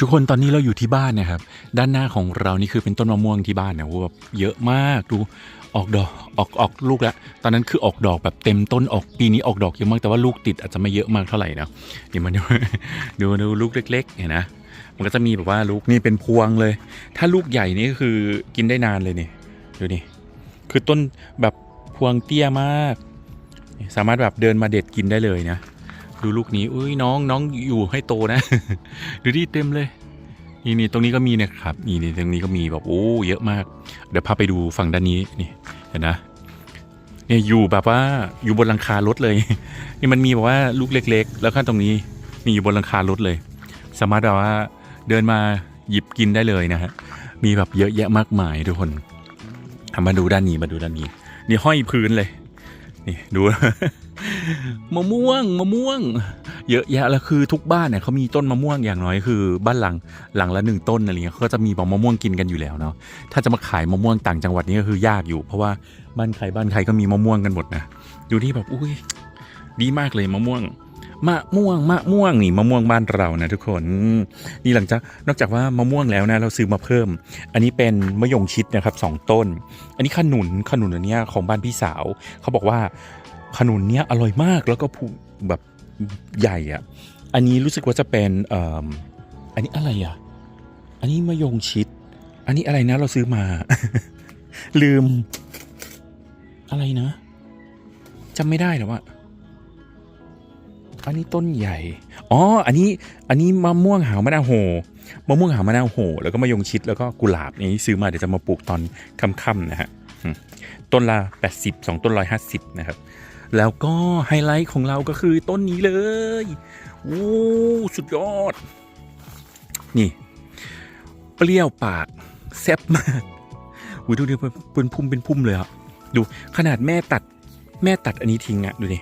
ทุกคนตอนนี้เราอยู่ที่บ้านนะครับ ด้านหน้าของเรานี่คือเป็นต้นมะม่วงที่บ้านนะโอ้โหแบบเยอะมากดูออกดอกออกออกลูกแล้ว ตอนนั้นคือออกดอกแบบเต็มต้นออกปีนี้ออกดอกเยอะมากแต่ว่าลูกติดอาจจะไม่เยอะมากเท่าไหร่นะเดี๋ยวมาดูดูดูลูกเล็กๆเห็นนะมันก็จะมีแบบว่าลูกนี่เป็นพวงเลย ถ้าลูกใหญ่นี่ก็คือกินได้นานเลยนี่ดูนี่คือต้นแบบพวงเตี้ยมาก สามารถแบบเดินมาเด็ดกินได้เลยนะ ดูลูกนี้อุ้ยน้องน้องอยู่ให้โตนะ ดูดิเต็มเลย นี่นี่ตรงนี้ก็มีนะครับ นี่นี่ตรงนี้ก็มีแบบโอ้เยอะมาก เดี๋ยวพาไปดูฝั่งด้านนี้นี่เห็นนะเนี่ยอยู่แบบว่าอยู่บนหลังคารถเลย นี่มันมีแบบว่าลูกเล็ก ๆ แล้วข้างตรงนี้นี่อยู่บนหลังคารถเลย สามารถแบบว่าเดินมาหยิบกินได้เลยนะฮะมีแบบเยอะแยะมากมายทุกคนมาดูด้านนี้มาดูด้านนี้ นี่ห้อยพื้นเลย นี่ดูมะม่วงมะม่วง เยอะแยะแล้วคือทุกบ้านเนี่ยเขามีต้นมะม่วงอย่างน้อยคือ บ้านหลังหลังละหนึ่งต้นอะไรเงี้ยเขาก็จะมีมะม่วงกินกันอยู่แล้วเนาะถ้าจะมาขายมะม่วงต่างจังหวัดนี่ก็คือยากอยู่ เพราะว่าบ้านใครบ้านใครก็มีมะม่วงกันหมดนะดูที่แบบอุ้ยดีมากเลยมะม่วง มะม่วงมะม่วงนี่มะม่วงบ้านเรานะทุกคนนี่หลังจากนอกจากว่ามะม่วงแล้วนะเราซื้อมาเพิ่ม อันนี้เป็นมะยงชิดนะครับสองต้น อันนี้ขนุนขนุนอันเนี้ยของบ้านพี่สาว เขาบอกว่าขนุนเนี้ยอร่อยมากแล้วก็ผูแบบใหญ่อะอันนี้รู้สึกว่าจะเป็นเอ่ออันนี้อะไรอะอันนี้มะยงชิด อันนี้อะไรนะเราซื้อมา ลืม อะไรนะจำไม่ได้แล้วะ อันนี้ต้นใหญ่ อ๋อ อันนี้ อันนี้มะม่วงหาวมะนาวโห มะม่วงหาวมะนาวโห แล้วก็มะยงชิด แล้วก็กุหลาบนี่ซื้อมาเดี๋ยวจะมาปลูกตอนค่ำๆนะฮะ ต้นละ 80 2 ต้น 150 นะครับ แล้วก็ไฮไลท์ของเราก็คือต้นนี้เลย โอ้ สุดยอด นี่ เปรี้ยวปากแซ่บมากอุ้ยดูดิเป็นพุ่มเป็นพุ่มเลยอะดูขนาดแม่ตัด แม่ตัดอันนี้ทิ้งอะดูดิ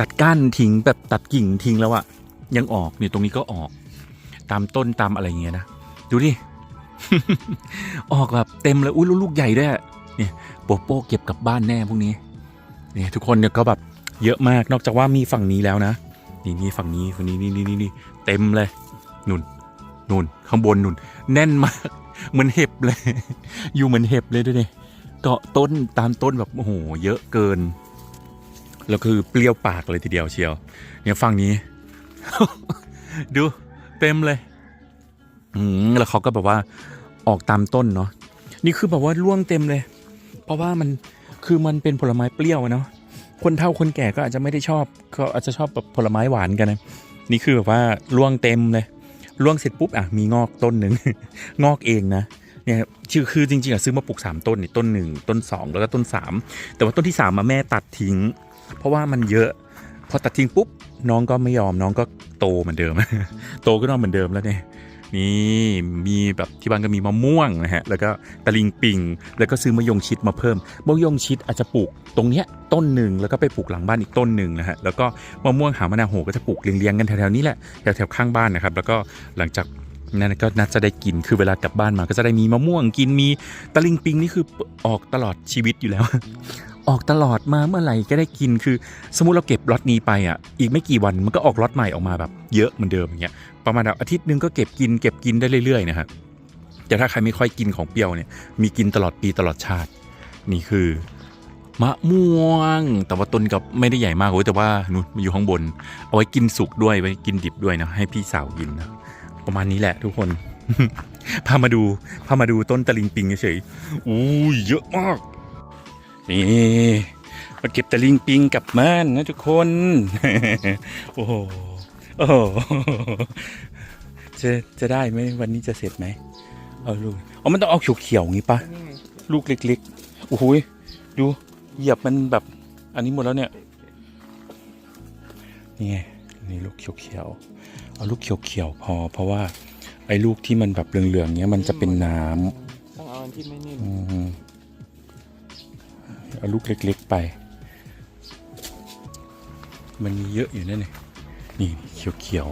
ตัดก้านทิ้งแบบตัดกิ่งทิ้งแล้วอะยังออกเนี่ยตรงนี้ก็ออก ตามต้นตามอะไรเงี้ยนะดูดิ ออกแบบเต็มเลยอุ้ยลูกใหญ่ด้วยอะเนี่ยโปโป้เก็บกลับบ้านแน่พวกนี้เนี่ยทุกคนเนี่ยก็แบบเยอะมากนอกจากว่ามีฝั่งนี้แล้วนะนี่นี่ฝั่งนี้ฝั่งนี้นี่นี่นี่นี่เต็มเลยนุ่นนุ่นข้างบนนุ่น แน่นมากเหมือนเห็บเลย อยู่เหมือนเห็บเลยด้วยเนี่ยเกาะต้นตามต้นแบบโอ้โหเยอะเกิน แล้วคือเปรี้ยวปากเลยทีเดียวเชียว เนี่ยฝั่งนี้ ดูเต็มเลยอืมแล้วเขาก็แบบว่าออกตามต้นเนาะนี่คือแบบว่าร่วงเต็มเลย เพราะว่ามันคือมันเป็นผลไม้เปรี้ยวเนาะคนเฒ่าคนแก่ก็อาจจะไม่ได้ชอบก็อาจจะชอบแบบผลไม้หวานกันนะนี่คือแบบว่าร่วงเต็มเลยร่วงเสร็จปุ๊บอะมีงอกต้นหนึ่งงอกเองนะเนี่ยคือคือจริงๆอะซื้อมาปลูกสามต้นนี่ต้นหนึ่งต้นสองแล้วก็ต้นสามแต่ว่าต้นที่สามมาแม่ตัดทิ้ง เพราะว่ามันเยอะ พอตัดทิ้งปุ๊บน้องก็ไม่ยอมน้องก็โตเหมือนเดิม โตก็น้องเหมือนเดิมแล้วเนี่ยนี่มีแบบที่บ้านก็มีมะม่วงนะฮะแล้วก็ตะลิงปิงแล้วก็ซื้อมะยงชิดมาเพิ่มมะยงชิดอาจจะปลูกตรงเนี้ยต้นหนึ่งแล้วก็ไปปลูกหลังบ้านอีกต้นหนึ่งนะฮะแล้วก็มะม่วงหามะนาวโหก็จะปลูกเรียงๆกันแถวๆนี้แหละแถวๆข้างบ้านนะครับแล้วก็หลังจากนั้นก็น่าจะได้กินคือเวลากลับบ้านมาก็จะได้มีมะม่วงกินมีตะลิงปิงนี่คือออกตลอดชีวิตอยู่แล้ว ออกตลอดมาเมื่อไหร่ก็ได้กินคือ สมมติเราเก็บล็อตนี้ไปอะอีกไม่กี่วันมันก็ออกล็อตใหม่ออกมาแบบเยอะเหมือนเดิมอย่างเงี้ยประมาณแบบอาทิตย์นึงก็เก็บกินเก็บกินได้เรื่อยๆนะครับแต่ถ้าใครไม่ค่อยกินของเปรี้ยวเนี่ยมีกินตลอดปีตลอดชาติ นี่คือมะม่วง แต่ว่าต้นกับไม่ได้ใหญ่มากเว้แต่ว่านู่นมันอยู่ข้างบน เอาไว้กินสุกด้วยไว้กินดิบด้วยนะให้พี่สาวกินนะประมาณนี้แหละทุกคนพามาดูพามาดูต้นตะลิงปิงเฉยๆอู้ยเยอะมาก นี่มาเก็บตะลิงปิงกลับบ้านนะทุกคน โอ้โหโอ้โหจะจะได้ไหมวันนี้จะเสร็จไหมเอาลูกอ๋อมันต้องเอาเขียวๆอย่างงี้ปะลูกเล็กๆโอ้โหยดูเหยียบมันแบบ อันนี้หมดแล้วเนี่ยนี่ไงนี่ลูกเขียวๆเอาลูกเขียวๆพอ เพราะว่าไอ้ลูกที่มันแบบเหลืองๆเนี้ยมันจะเป็นน้ำต้องเอาอันที่ไม่นิ่มอืม เอาลูกเล็ก ๆ ไป มันมีเยอะอยู่นั่นนี่นี่เขียว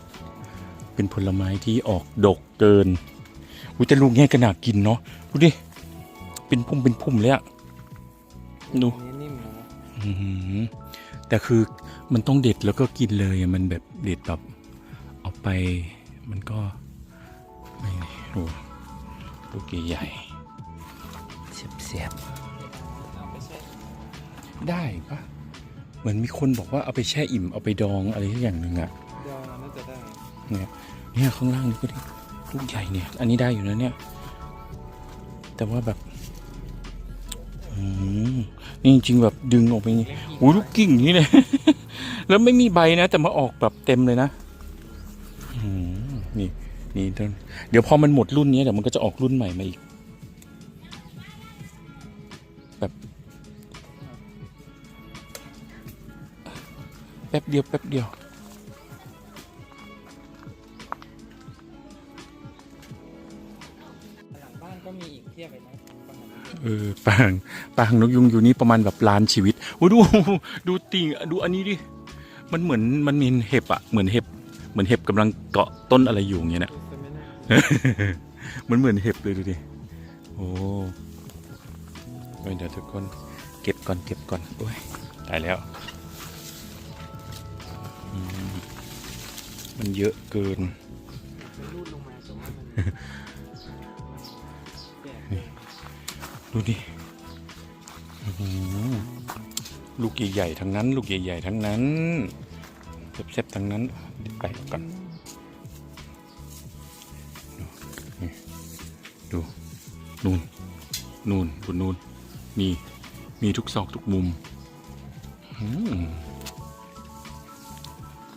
ๆ เป็นผลไม้ที่ออกดกเกินอุ้ยแต่ลูกแง่ก็น่ากินเนาะดูดิ เป็นพุ่มเป็นพุ่มเลยอะดูนิ่มนะอื้อหือแต่คือมันต้องเด็ดแล้วก็กินเลยมันแบบเด็ดแบบเอาไป มันก็ไม่ดูลูกใหญ่ๆเสียบๆ ได้ปะเหมือนมีคนบอกว่าเอาไปแช่อิ่มเอาไปดองอะไรสักอย่างหนึ่งอะเดี๋ยวน่าจะได้ เนี่ยเนี่ยข้างล่างนี่ก็ดิลูกใหญ่เนี่ย อันนี้ได้อยู่นะเนี่ย แต่ว่าแบบอืมนี่จริงๆแบบดึงออกไปนี่โอ้ยลูกกิ่งนี่เลย แล้วไม่มีใบนะ แต่มาออกแบบเต็มเลยนะอืมนี่นี่ต้นเดี๋ยวพอมันหมดรุ่นนี้เดี๋ยวมันก็จะออกรุ่นใหม่มาอีก แป๊บเดียวแป๊บเดียว หลังบ้านก็มีอีกเทียบเลยนะประมาณนี้เออปางปางนกยุงอยู่นี่ประมาณแบบล้านชีวิตโอ้ยดู ดูติ่งดูอันนี้ดิ มันเหมือนมันมีเห็บอะเหมือนเห็บ เหมือนเห็บกำลังเกาะต้นอะไรอยู่อย่างเงี้ยนะจะไม่น่ามันเหมือนเห็บเลยดูดิ โอ้ยเดี๋ยวทุกคนเก็บก่อนเก็บก่อน โอ้ยตายแล้ว มันเยอะเกินมันรูดลงมาแต่ว่ามันแตกดูดิอื้อหือลูกใหญ่ๆทั้งนั้น ลูกใหญ่ๆทั้งนั้นเซ็บๆทั้งนั้นเดี๋ยวไปก่อนนี่ดูนู่นนู่นบนนู่นมีมีทุกซอกทุกมุมอืม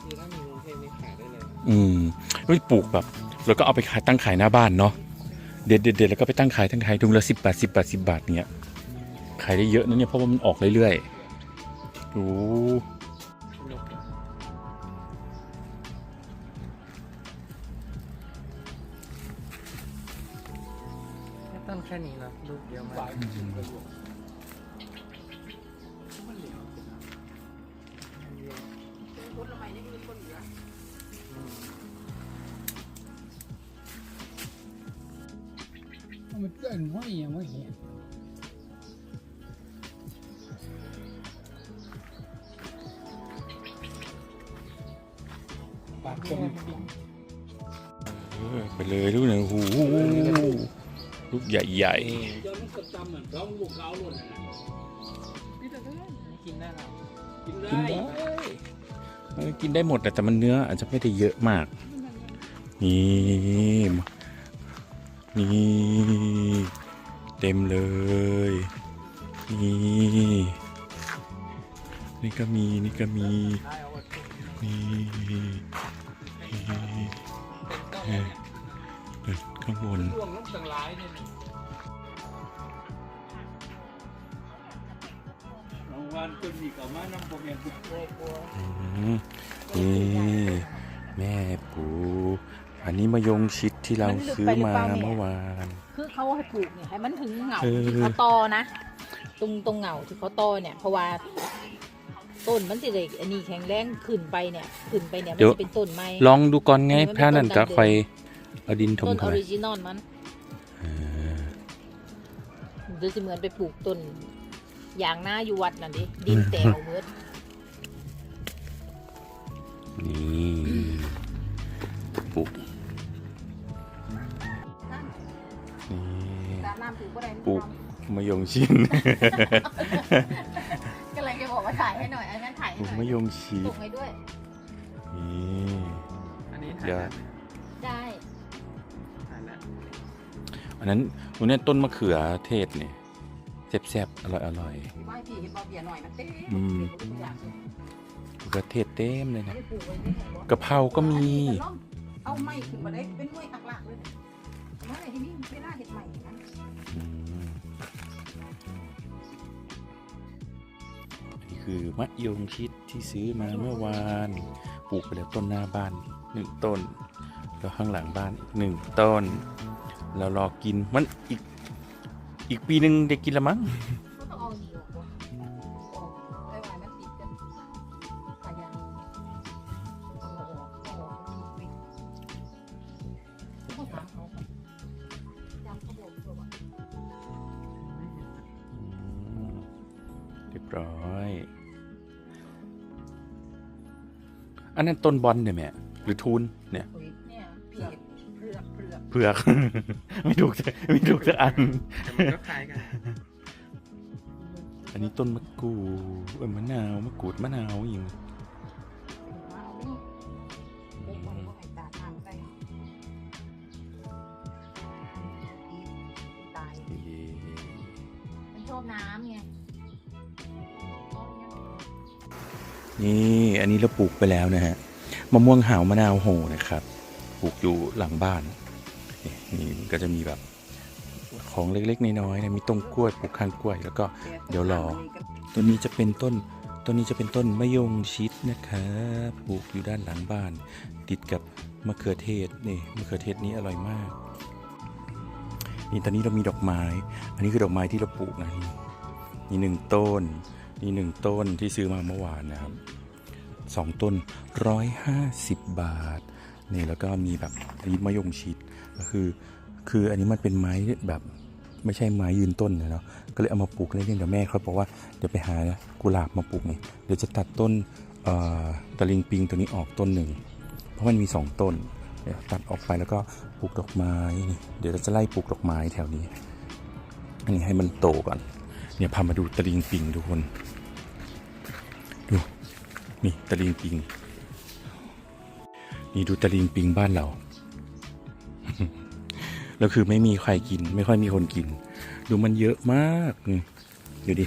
คือถ้ามีกรุง เทพนี่ขายได้เลยนะอืมเฮ้ยปลูกแบบ แล้วก็เอาไปขายตั้งขายหน้าบ้านเนาะเด็ดเด็ดเด็ดแล้วก็ไปตั้งขายตั้งขายถุงละสิบบาทสิบบาทสิบบาทเนี้ยขายได้เยอะนะเนี่ยเพราะว่ามันออกเรื่อยๆดูนกแค่ต้นแค่นี้นะลูกเดียวมาก มันเกินห้อยยังไม่เห็นปากคนเออไปเลยลูกหนึ่งหูลูกใหญ่เดี๋ยวมันก็จำเหมือนร้องลูกเขาหล่นนะกินได้หรอกินได้กินได้หมดแต่มันเนื้ออาจจะไม่ได้เยอะมาก นี่ นี่ เต็มเลย นี่ นี่ก็มี นี่ก็มี นี่นี่เออเดี๋ยวข้างบนนี่แกรมอืมนี่แม่ปู อันนี้มายงชิดที่เราซื้อมาเมื่อวาน คือเขาให้ปลูกเนี่ยให้มันถึงเหงาเออที่เขาตอนะ ตรงตรงเหงาที่เขาตอเนี่ย เพราะว่าต้นมันจะได้อันนี้แข็งแรงขึ้นไปเนี่ยขึ้นไปเนี่ยมันจะเป็นต้นไม้ลองดูก่อนไงพระนั่นก็ค่อยเอาดินถมต้นอเข้าอไปริจินอลมันเออมันจะเหมือนไปปลูกต้นยางหน้าอยู่วัดนั่นดิดินแตวเบิดนี่ นี่ตามน้ำถือว่าอะไรปลูกมะยงชิดก็เลยจะบอกว่าถ่ายให้หน่อยอันนั้นถ่ายปให้ลูกหน่อยมะยงชิปลูดกให้ด้วย นี่อันนี้ถ่ายเดี๋ยวได้ไหมได้ถ่ายแล้วอันนั้นวันนี้ต้นมะเขือเทศเนี่ยแซ่บๆอร่อยอร่อยไม่พี่เห็นบอเบียร์หน่อยนะเต้อืมปลูกอย่างเลยมะเขือเทศเต็มเลยไม่นะได้ปลูกไว้ที่ไหนวะกะเพราก็มี เอาไม้ขึ้นมาได้เป็นหน่วยอัก่าอะไรที่นี่เวลาเห็ดใหม่นะอืมนี่คือมะยงชิดที่ซื้อมาเมื่อวานปลูกไปแล้วต้นหน้าบ้านหนึ่งต้น แล้วข้างหลังบ้านอีกหนึ่งต้นเรารอกินมันอีกอีกปีหนึ่งได้กินละมั้ง รียบร้อย อันนั้นต้นบอลเนี่ยแม่หรือทูนเนี่ยเฮ้ยเนี่ยเพียงเผือก ไม่ถูกสักไม่ถูกสักอัน แต่มันก็คล้ายกัน อันนี้ต้นมะกรูดเอ้ยมะนาวมะกรูดมะนาวอีกเอาไปนี่เด็กมันก็ให้ตาทางใส่ตาย มันชอบน้ำไง นี่อันนี้เราปลูกไปแล้วนะฮะมะม่วงหาวมะนาวโหนะครับปลูกอยู่หลังบ้านนี่มันก็จะมีแบบของเล็กๆน้อยๆนะมีต้นกล้วยปลูกข้างกล้วย แล้วก็เดี๋ยวรอต้นนี้จะเป็นต้นต้นนี้จะเป็นต้นมะยงชิดนะครับปลูกอยู่ด้านหลังบ้าน ติดกับมะเขือเทศนี่มะเขือเทศนี้อร่อยมากนี่ตอนนี้เรามีดอกไม้ อันนี้คือดอกไม้ที่เราปลูกนะนี่นี่หนึ่งต้นนี่หนึ่งต้นที่ซื้อมาเมื่อวานนะครับ สองต้นร้อยห้าสิบบาท นี่แล้วก็มีแบบอันนี้มะยงชิดก็คือ คืออันนี้มันเป็นไม้แบบไม่ใช่ไม้ยืนต้นนะเนาะ ก็เลยเอามาปลูกเล่นๆเดี๋ยวแม่เขาบอกว่าเดี๋ยวไปหากุหลาบมาปลูกนี่ เดี๋ยวจะตัดต้นตะลิงปิงตัวนี้ออกต้นหนึ่ง เพราะมันมีสองต้นเดี๋ยวตัดออกไปแล้วก็ปลูกดอกไม้ เดี๋ยวเราจะไล่ปลูกดอกไม้แถวนี้ อันนี้ให้มันโตก่อน เนี่ยพามาดูตะลิงปิงทุกคน ดู นี่ตะลิงปิง นี่ดูตะลิงปิงบ้านเรา แล้วคือไม่มีใครกิน ไม่ค่อยมีคนกิน ดูมันเยอะมากนี่ดูดิ